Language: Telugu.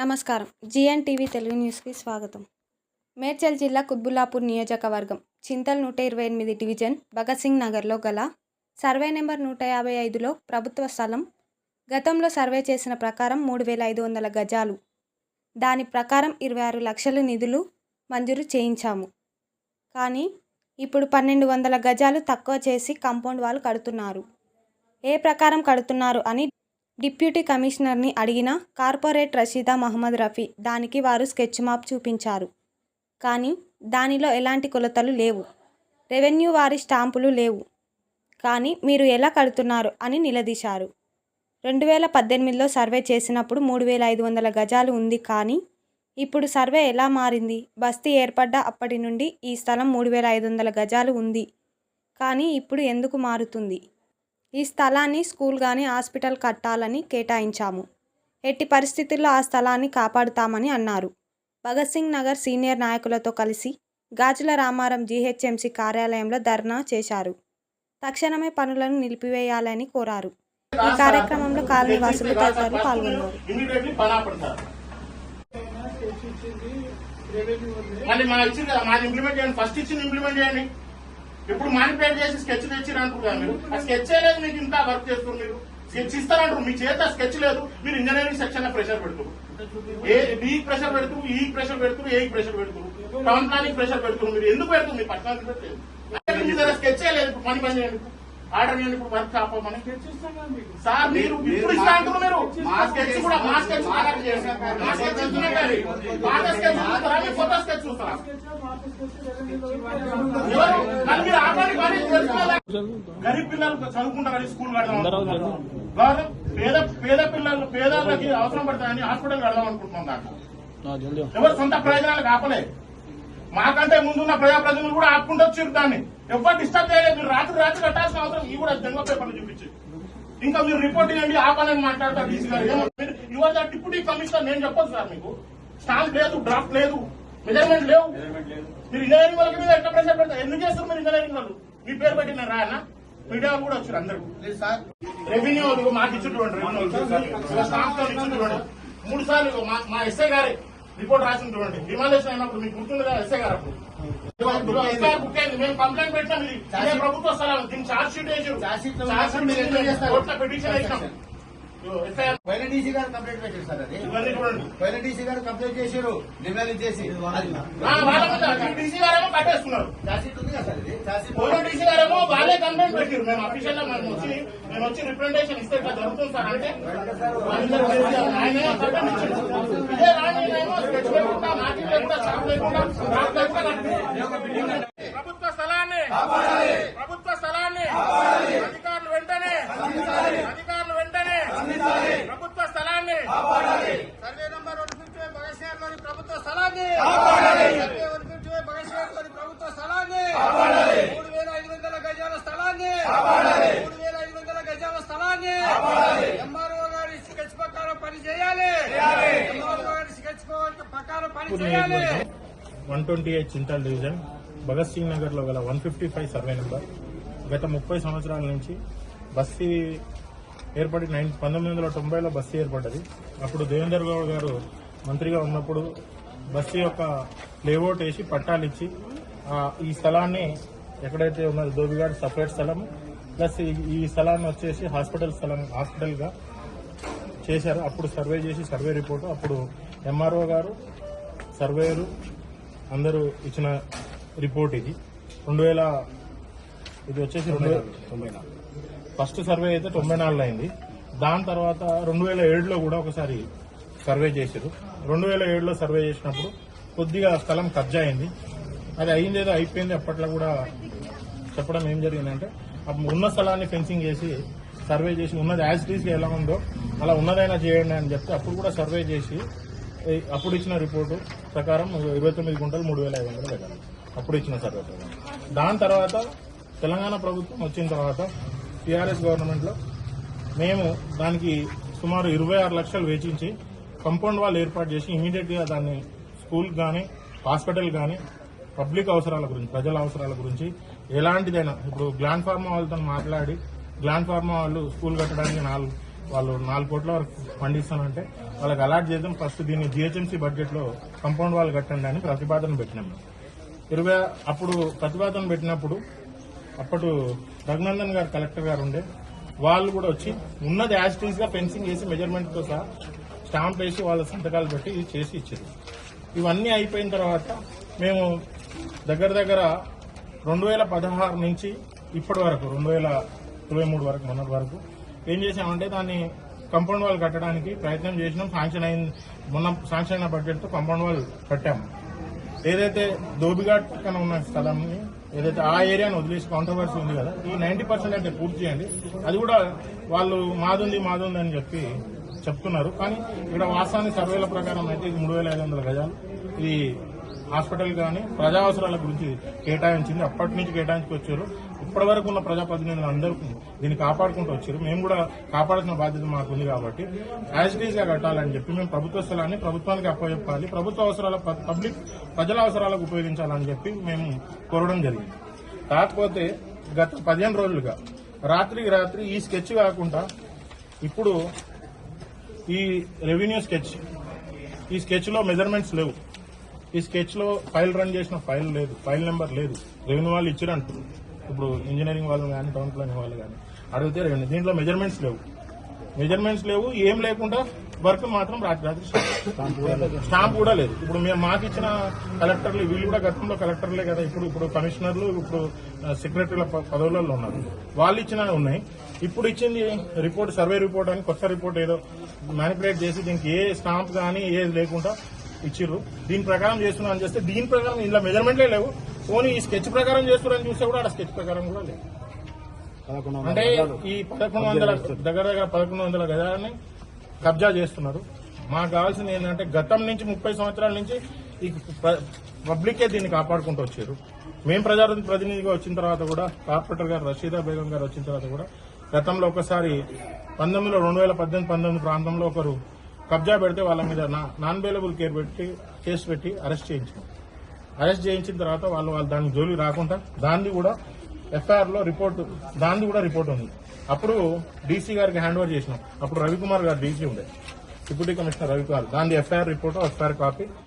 నమస్కారం. జిఎన్ టీవీ తెలుగు న్యూస్కి స్వాగతం. మేడ్చల్ జిల్లా కుత్బుల్లాపూర్ నియోజకవర్గం చింతల్ నూట ఇరవై ఎనిమిది డివిజన్ భగత్ సింగ్ నగర్లో గల సర్వే నెంబర్ నూట యాభై ఐదులో ప్రభుత్వ స్థలం. గతంలో సర్వే చేసిన ప్రకారం మూడు వేల ఐదు వందల గజాలు. దాని ప్రకారం ఇరవై ఆరు లక్షల నిధులు మంజూరు చేయించాము. కానీ ఇప్పుడు పన్నెండు వందల గజాలు తక్కువ చేసి కాంపౌండ్ వాళ్ళు కడుతున్నారు. ఏ ప్రకారం కడుతున్నారు అని డిప్యూటీ కమిషనర్ని అడిగిన కార్పొరేట్ రషీదా మహమ్మద్ రఫీ దానికి వారు స్కెచ్ మాప్ చూపించారు. కానీ దానిలో ఎలాంటి కొలతలు లేవు. రెవెన్యూ వారి స్టాంపులు లేవు. కానీ మీరు ఎలా కడుతున్నారు అని నిలదీశారు. రెండు వేల పద్దెనిమిదిలో సర్వే చేసినప్పుడు మూడు వేల ఐదు వందల గజాలు ఉంది కానీ ఇప్పుడు సర్వే ఎలా మారింది? బస్తీ ఏర్పడ్డ అప్పటి నుండి ఈ స్థలం మూడు వేల ఐదు వందల గజాలు ఉంది. కానీ ఇప్పుడు ఎందుకు మారుతుంది? ఈ స్థలాన్ని స్కూల్ కానీ హాస్పిటల్ కట్టాలని కేటాయించాము. ఎట్టి పరిస్థితుల్లో ఆ స్థలాన్ని కాపాడుతామని అన్నారు. భగత్ సింగ్ నగర్ సీనియర్ నాయకులతో కలిసి గాజుల రామారం జీహెచ్ఎంసీ కార్యాలయంలో ధర్నా చేశారు. తక్షణమే పనులను నిలిపివేయాలని కోరారు. ఈ కార్యక్రమంలో కాలనీవాసులు తదితరులు పాల్గొన్నారు. ఇప్పుడు మానిపేట్ చేసి స్కెచ్ తెచ్చిరు అంటున్నారు మీరు. ఆ స్కెచ్ లేదు మీకు ఇంకా వర్క్ చేస్తారు మీరు. స్కెచ్ ఇస్తారంటారు. మీ చేత స్కెచ్ లేదు. మీరు ఇంజనీరింగ్ సెక్షన్లో ప్రెషర్ పెడుతున్నారు. ఏ బి ప్రెషర్ పెడుతున్నారు ఈ ప్రెషర్ పెడుతున్నారు ఏ ప్రెషర్ పెడుతున్నారు. టౌన్ ప్లానింగ్ ప్రెషర్ పెడుతున్నారు. మీరు ఎందుకు పెడుతున్నారు? మీ పర్సనల్ పెట్టలేదు మీ దగ్గర స్కెచ్ లేదు. పని పని చేయండి. ఆర్డర్ ఇప్పుడు వర్క్ ఆపమని సార్ మీరు ఇప్పుడు ఇస్తా అంటున్నారు మీరు. మా స్కెచ్ కూడా మా స్కెచ్ మాట్లాడి చేయండి. మా స్కెచ్ ఇస్తున్నట్టు పాత స్కెచ్ చూస్తారా మీ కొత్త స్కెచ్ చూస్తారా? ఎవరు? మరి మీరు ఆపండి మరి తెలుసుకోవాలా? గరీబ్ పిల్లలు చదువుకుంటారని స్కూల్ కడదాం పేద పేద పిల్లలు పేదలకి అవసరం పడతాయని హాస్పిటల్ కడదాం అనుకుంటున్నాం దాంట్లో ఎవరు సొంత ప్రయోజనాలు కాపలే. మాకంటే ముందున్న ప్రజాప్రతినిధులు కూడా ఆపుకుంటూ వచ్చారు దాన్ని. ఎవరు డిస్టర్బ్ చేయలేదు. మీరు రాత్రి రాత్రి కట్టాల్సిన అవసరం. ఇవి కూడా దెంగ పేపర్లు చూపించి. ఇంకా మీరు రిపోర్ట్ చేయండి ఆపాలని మాట్లాడతారు డీసీ గారు. యువర్ ద డిప్యూటీ కమిషనర్ నేను చెప్పొచ్చు సార్ మీకు. స్టాంప్ లేదు డ్రాఫ్ట్ లేదు. మెజర్మెంట్ లేవు. మీరు ఇంజనీరింగ్ వాళ్ళకి మీద ఎట్లా ప్రెషర్ పెడతారు? ఎందుకు చేస్తారు మీరు ఇంజనీరింగ్ వాళ్ళు? మీ పేరు పెట్టిన రాయన? మీడియా కూడా వచ్చారు అందరూ. రెవెన్యూ మాకు ఇచ్చి చూడండి రెవెన్యూ స్టాంప్తో ఇచ్చి చూడండి మూడు సార్లు మా ఎస్ఐ గారే రిపోర్ట్ రాసింది చూడండి. డిమాండేషన్ అయినప్పుడు మీకు గుర్తుంది కదా ఎస్ఐ గారు అప్పుడు? బుక్ అయింది. మేము కంప్లైంట్ పెట్టినాం. ఇది ప్రభుత్వ స్థలం. దీనికి ఛార్జ్ షీట్ వేసి ఛార్జ్ షీట్? కోర్టులో పిటిషన్ వేసినాం. పైన డీసీ గారు కంప్లైంట్ పెట్టారు సార్ అది. పైన డీసీ గారు కంప్లైంట్ చేశారు డిమాండ్ చేసి వాళ్ళ ఉంది కదా సార్ ఇది. డీసీ గారేమో కంప్లైంట్ పెట్టారు. మేము అఫీషియల్గా మేము వచ్చి మేము వచ్చి రిప్రజెంటేషన్ ఇస్తే ఇట్లా జరుగుతుంది సార్ అంటే. ఇదే ఏమో స్కెచ్ లేకుండా లేకుండా డ్రాఫ్ట్ లేకుండా కట్టింది. ప్రభుత్వ స్థలాన్ని ప్రభుత్వ స్థలాన్ని అధికారులు వెంటనే అధికారులు వెంటనే ప్రభుత్వ స్థలాన్ని సర్వే నంబర్ వన్ ఫిఫ్టీ భగశ్వర్లోని ప్రభుత్వ స్థలాన్ని సర్వే వన్ ఫిఫ్టీ భగశ్వర్లోని ప్రభుత్వ స్థలాన్ని మూడు వేల ఐదు వందల గజాల స్థలాన్ని మూడు వేల ఐదు వందల గజాల స్థలాన్ని ఎంఆర్ఓ గారి స్కెచ్ ప్రకారం పని చేయాలి. ఎంఆర్ఓ గారి స్కెచ్ ప్రకారం పని చేయాలి. One twenty eight Chintal division Bhagat Singh నగర్లో గల one fifty five survey number గత ముప్పై సంవత్సరాల నుంచి బస్తీ ఏర్పడి నైన్ పంతొమ్మిది వందల తొంభైలో బస్తీ ఏర్పడ్డది. అప్పుడు దేవేందర్ గౌడ్ గారు మంత్రిగా ఉన్నప్పుడు బస్తీ యొక్క లేఅవుట్ వేసి పట్టాలు ఇచ్చి ఆ, ఈ స్థలాన్ని ఎక్కడైతే ఉన్నది దోబిగాడ్ సపరేట్ స్థలం ప్లస్ ఈ- ఈ స్థలాన్ని వచ్చేసి హాస్పిటల్ స్థలం హాస్పిటల్గా చేశారు. అప్పుడు సర్వే చేసి సర్వే రిపోర్టు అప్పుడు ఎంఆర్ఓ గారు సర్వేయరు అందరూ ఇచ్చిన రిపోర్ట్ ఇది. రెండు వేల ఇది వచ్చేసి రెండు వేల ఫస్ట్ సర్వే అయితే తొంభై నాలుగులో అయింది. దాని తర్వాత రెండు వేల ఏడులో కూడా ఒకసారి సర్వే చేశారు. రెండు వేల ఏడులో సర్వే చేసినప్పుడు కొద్దిగా స్థలం కబ్జా అయింది. అది అయింది ఏదో అయిపోయింది అప్పట్లో కూడా చెప్పడం ఏం జరిగిందంటే అప్పుడు ఉన్న స్థలాన్ని ఫెన్సింగ్ చేసి సర్వే చేసి ఉన్నది యాజ్ టీస్ ఎలా ఉందో అలా ఉన్నదైనా చేయండి అని చెప్తే అప్పుడు కూడా సర్వే చేసి అప్పుడు ఇచ్చిన రిపోర్టు ప్రకారం ఇరవై తొమ్మిది గుంటలు మూడు వేల ఐదు వందలు పెట్టాలి అప్పుడు ఇచ్చిన సర్వే ప్రకారం. దాని తర్వాత తెలంగాణ ప్రభుత్వం వచ్చిన తర్వాత టీఆర్ఎస్ గవర్నమెంట్లో మేము దానికి సుమారు ఇరవై ఆరు లక్షలు వేచించి కంపౌండ్ వాల్ ఏర్పాటు చేసి ఇమీడియట్గా దాన్ని స్కూల్ కానీ హాస్పిటల్ కానీ పబ్లిక్ అవసరాల గురించి ప్రజల అవసరాల గురించి ఎలాంటిదైనా ఇప్పుడు గ్లాండ్ ఫార్మా వాళ్ళతో మాట్లాడి గ్లాండ్ ఫార్మా వాళ్ళు స్కూల్ కట్టడానికి నాలుగు వాళ్ళు నాలుగు కోట్ల వరకు పండిస్తానంటే వాళ్ళకి అలాట్ చేద్దాం. ఫస్ట్ దీన్ని జిహెచ్ఎంసీ బడ్జెట్లో కంపౌండ్ వాళ్ళు కట్టండి అని ప్రతిపాదన పెట్టినాం ఇరవై అప్పుడు ప్రతిపాదన పెట్టినప్పుడు అప్పుడు రఘునందన్ గారు కలెక్టర్ గారు ఉండే వాళ్ళు కూడా వచ్చి ఉన్నది యాజిటీస్గా ఫెన్సింగ్ వేసి మెజర్మెంట్తో సహా స్టాంప్ వేసి వాళ్ళ సంతకాలు పెట్టి ఇది చేసి ఇచ్చారు. ఇవన్నీ అయిపోయిన తర్వాత మేము దగ్గర దగ్గర రెండు వేల పదహారు నుంచి ఇప్పటి వరకు రెండు వేల ఇరవై మూడు వరకు మొన్నటి వరకు ఏం చేసామంటే దాన్ని కంపౌండ్ వాల్ కట్టడానికి ప్రయత్నం చేసినాం. శాంక్షన్ అయిన మొన్న శాంక్షన్ అయిన బడ్జెట్తో కంపౌండ్ వాల్ కట్టాము ఏదైతే దోబిఘాట్ పక్కన ఉన్న స్థలంని ఏదైతే ఆ ఏరియాను వదిలేసి కాంట్రవర్సీ ఉంది కదా ఈ నైన్టీ పర్సెంట్ అయితే పూర్తి చేయండి. అది కూడా వాళ్ళు మాదుంది మాదుంది అని చెప్పి చెప్తున్నారు. కానీ ఇక్కడ వాస్తవానికి సర్వేల ప్రకారం అయితే ఇది మూడు వేల ఐదు వందల గజాలు. ఇది హాస్పిటల్ కానీ ప్రజా అవసరాల గురించి కేటాయించింది. అప్పటి నుంచి కేటాయించుకు వచ్చారు ఇప్పటి వరకు ఉన్న ప్రజాప్రతినిధులు అందరూ దీన్ని కాపాడుకుంటూ వచ్చారు. మేము కూడా కాపాడాల్సిన బాధ్యత మాకు ఉంది కాబట్టి యాజిటీస్గా కట్టాలని చెప్పి మేము ప్రభుత్వ స్థలాన్ని ప్రభుత్వానికి అప్పచెప్పాలి. ప్రభుత్వ అవసరాల ప- పబ్లిక్ ప్రజల అవసరాలకు ఉపయోగించాలని చెప్పి మేము కోరడం జరిగింది. కాకపోతే గత పదిహేను రోజులుగా రాత్రికి రాత్రి ఈ స్కెచ్ కాకుండా ఇప్పుడు ఈ రెవెన్యూ స్కెచ్ ఈ స్కెచ్లో మెజర్మెంట్స్ లేవు. ఈ స్కెచ్లో ఫైల్ రన్ చేసిన ఫైల్ లేదు ఫైల్ నెంబర్ లేదు. రెవెన్యూ వాళ్ళు ఇచ్చారు అంటారు ఇప్పుడు ఇంజనీరింగ్ వాళ్ళు కానీ టౌన్ ప్లానింగ్ వాళ్ళు కానీ అడిగితే రెవెన్యూ దీంట్లో మెజర్మెంట్స్ లేవు. మెజర్మెంట్స్ లేవు ఏం లేకుండా వర్క్ మాత్రం రాత్రి రాత్రి స్టాంప్ కూడా లేదు. ఇప్పుడు మేము మాకు ఇచ్చిన కలెక్టర్లు వీళ్ళు కూడా గతంలో కలెక్టర్లే కదా. ఇప్పుడు ఇప్పుడు కమిషనర్లు ఇప్పుడు సెక్రటరీల పదవులలో ఉన్నారు. వాళ్ళు ఇచ్చిన ఉన్నాయి. ఇప్పుడు ఇచ్చింది రిపోర్ట్ సర్వే రిపోర్ట్ అని కొత్త రిపోర్ట్ ఏదో మ్యానిపులేట్ చేసి దీనికి ఏ స్టాంప్ కానీ ఏది లేకుండా ఇచ్చిర్రు. దీని ప్రకారం చేస్తున్నాం అని చేస్తే దీని ప్రకారం ఇలా మెజర్మెంట్లే లేవు. పోనీ ఈ స్కెచ్ ప్రకారం చేస్తున్నారని చూస్తే కూడా ఆ స్కెచ్ ప్రకారం కూడా లేవు అంటే ఈ పదకొండు వందల దగ్గర దగ్గర పదకొండు వందల గజాలని కబ్జా చేస్తున్నారు. మాకు కావాల్సింది ఏంటంటే గతం నుంచి ముప్పై సంవత్సరాల నుంచి ఈ పబ్లికే దీన్ని కాపాడుకుంటూ వచ్చారు. మేము ప్రజా ప్రతినిధిగా వచ్చిన తర్వాత కూడా కార్పొరేటర్ గారు రషీదా బేగం గారు వచ్చిన తర్వాత కూడా గతంలో ఒకసారి పంతొమ్మిదిలో రెండు వేల పద్దెనిమిది పంతొమ్మిది ప్రాంతంలో ఒకరు కబ్జా పెడితే వాళ్ళ మీద నాన్ అవైలబుల్ కేర్ పెట్టి కేసు పెట్టి అరెస్ట్ చేయించాం అరెస్ట్ చేయించిన తర్వాత వాళ్ళు వాళ్ళు దాని జోలికి రాకుండా దాన్ని కూడా ఎఫ్ఐఆర్లో రిపోర్ట్ దాన్ని కూడా రిపోర్ట్ ఉంది. అప్పుడు డీసీ గారికి హ్యాండ్ ఓవర్ చేసినాం. అప్పుడు రవికుమార్ గారు డీసీ ఉండే. డిప్యూటీ కమిషనర్ రవికుమార్ దాని ఎఫ్ఐఆర్ రిపోర్ట్ ఎఫ్ఐఆర్ కాపీ